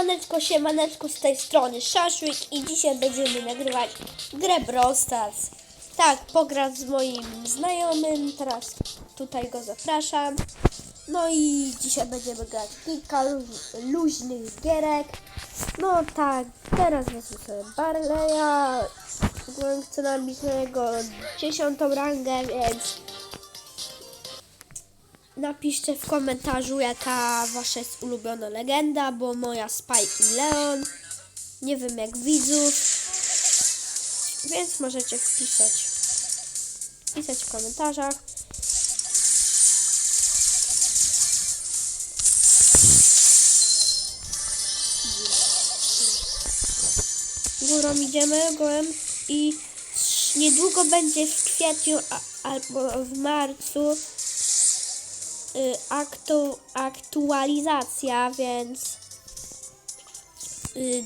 Siemaneczko, siemaneczko z tej strony Szaszłyk i dzisiaj będziemy nagrywać grę Brawl Stars. Tak, pograć z moim znajomym, teraz tutaj go zapraszam. No i dzisiaj będziemy grać kilka lu- luźnych gierek. No tak, teraz wezmę sobie Barleya, chcę nabić na jego dziesiątą rangę, więc Napiszcie w komentarzu, jaka wasza jest ulubiona legenda, bo moja Spike i Leon. Nie wiem jak widzów. Więc możecie wpisać. Pisać w komentarzach. Górą idziemy, gołem i niedługo będzie w kwietniu albo w marcu aktu, aktualizacja, więc y,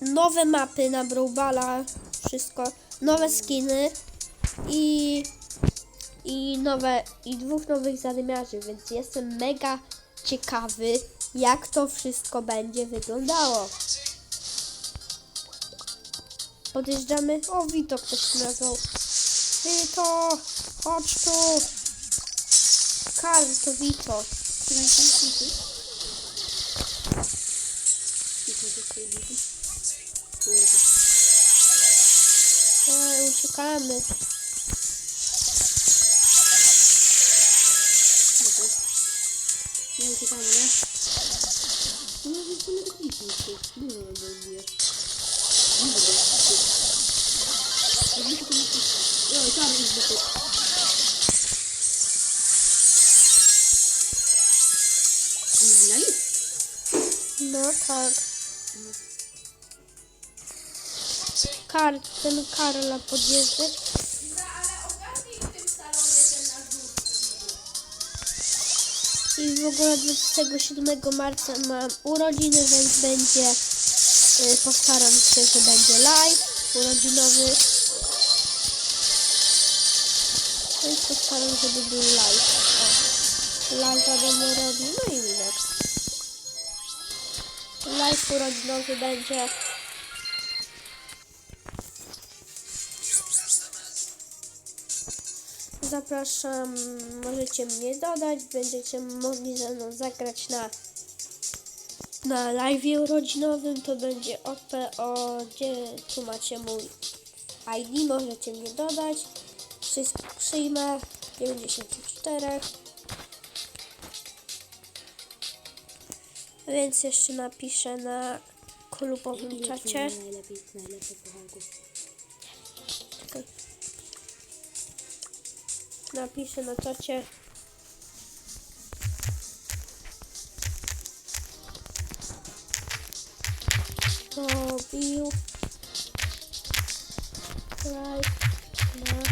nowe mapy na Browballa, wszystko, nowe skiny i, i nowe, i dwóch nowych zadymiarzy, więc jestem mega ciekawy, jak to wszystko będzie wyglądało. Podjeżdżamy. O, Wito ktoś tu nazwał. Wito, chodź tu. Karl, to Wito. Oj, uciekamy. Nie uciekamy, nie? No ja wiem, co my robiliśmy. Dużo nam zabije. Nie będę. Jakby to na Oj, tam jest do No tak. Karl, ten Karla podjeżdżać. I w ogóle 27 marca mam urodziny, więc będzie, y, postaram się, że będzie live urodzinowy. Więc postaram, żeby był live. O, live'a będę robił, no i minek. Live urodzinowy będzie. Zapraszam, możecie mnie dodać, będziecie mogli ze mną zagrać na na live urodzinowym, to będzie OPO, gdzie tu macie mój ID, możecie mnie dodać, wszystko przyjmę, 94. Więc jeszcze napiszę na klubowym czacie. Najlepiej, najlepiej kochanków. Napiszę na czacie. Robił live na.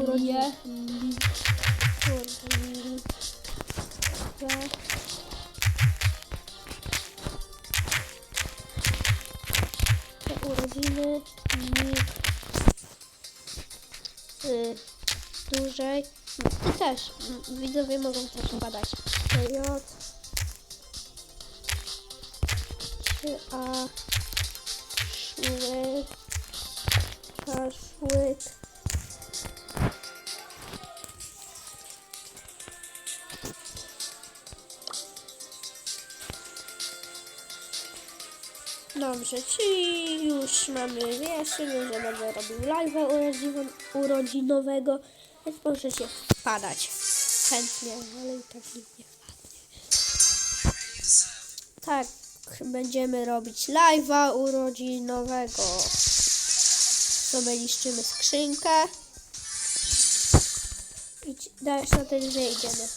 Urodziny. Te Letnik. Y, dłużej. Ty też. Y, widzowie mogą też badać. J. 3A. 4. Dobrze, czyli już mamy wyjaśnienie, że będę robił live urodzino- urodzinowego, więc możecie wpadać chętnie, ale i tak nikt nie wpadnie. Tak, będziemy robić live'a urodzinowego. Sobie niszczymy skrzynkę. I dajesz na ten, że idziemy.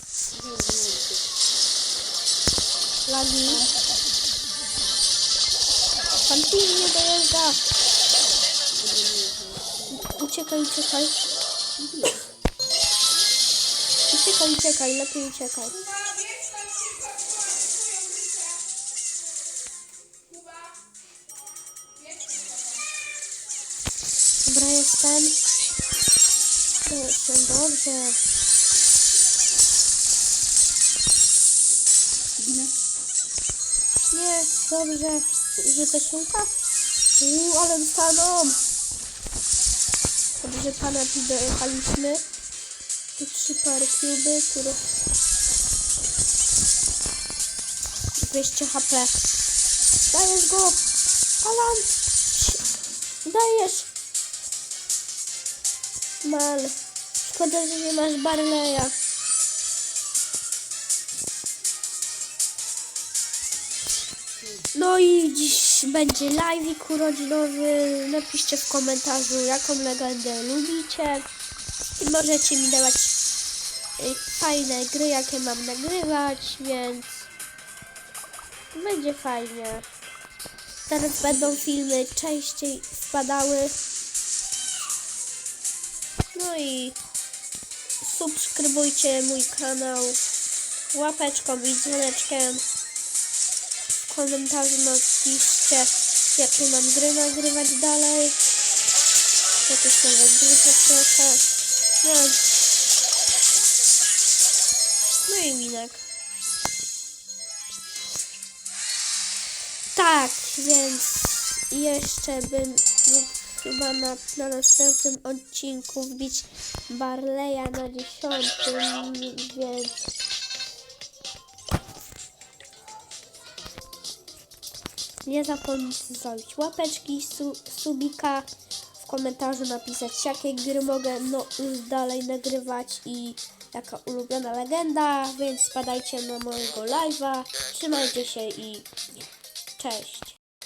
Lagi. Pan Pin nie dojeżdża. Uciekaj, uciekaj. Uciekaj, uciekaj, lepiej uciekaj. Dobra, jestem. Jestem dobrze. Nie, Dobrze, że się tak. Uuu, ale dostaną. Dobrze, pana dojechaliśmy. Tu trzy pary kuby, które... 200 HP. Dajesz go! Alan! Dajesz! Mal. Szkoda, że nie masz Barleya. No i dziś będzie live'ik urodzinowy. Napiszcie w komentarzu, jaką legendę lubicie. I możecie mi dawać y, fajne gry, jakie mam nagrywać, więc będzie fajnie. Teraz będą filmy częściej wpadały. No i subskrybujcie mój kanał łapeczką i dzwoneczkiem. W komentarzu napiszcie, jakie mam gry nagrywać dalej. Jakieś nowe gry poproszę. No. no i minek. Tak, więc jeszcze bym mógł chyba na, na następnym odcinku wbić Barleya na dziesiątym, więc nie zapomnijcie zostawić łapeczki, su, subika, w komentarzu napisać jakie gry mogę no, dalej nagrywać i jaka ulubiona legenda, więc spadajcie na mojego live'a, trzymajcie się i cześć.